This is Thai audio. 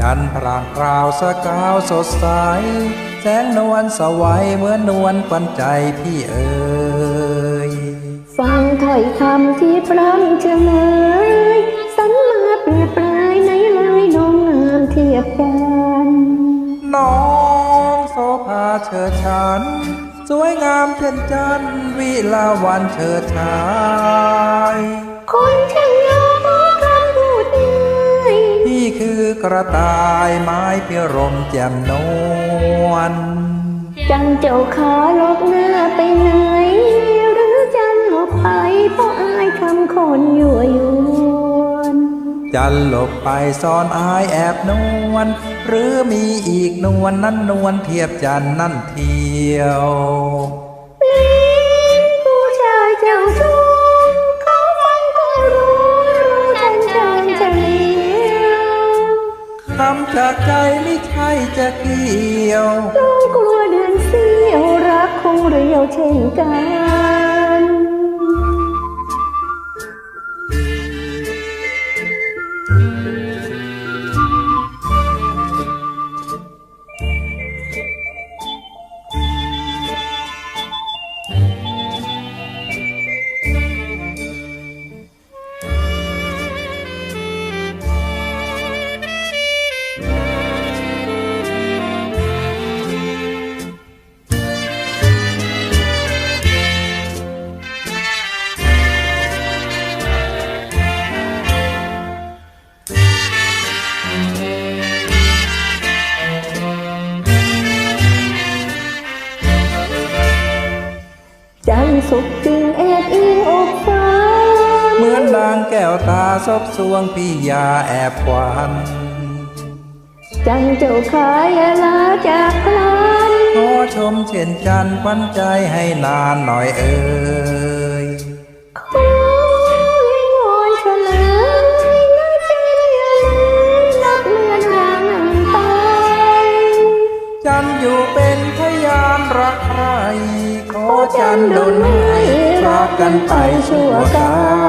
จันทร์พรางพราวสกาวสดใส แสงนวลสวัยเหมือนนวลปันใจพี่เอ๋ยฟังถ้อยคำที่พร่ำเฉลยสันมาเปรียบปลายในเลยน้องงามเทียบกันน้องโสภาเชิดฉัน สวยงามเช่นจันทร์วิลาวันเชิดชายคนช่ กระต่ายไม้พิรมแจ่มนวลจันเจ้าขาลบหน้าไปไหน หรือจันหลบไปเพราะอายคำคนยั่วยวนจันหลบไปซ่อนอายแอบนวลหรือมีอีกนวลนั้นนวลเทียบจันนั่นเทียว คำจากใจไม่ใช่จะเกี่ยวต้องกลัวเดือนเสียวรักคงเรียวเช่นกัน จันสุขจริงแอบอิงอกฟ้า เหมือนนางแก้วตาซบสวงพี่ยาแอบควันจันเจ้าขายลาจากพลันขอชมเช่นจันทร์ควันใจให้นานหน่อยเอ่ยขอวิงวอนเฉลยนะจันอย่าลืมนับเลือนรางไปจันอยู่เป็นพยานรักใครขอ จันดลให้รักกันไปชั่วกา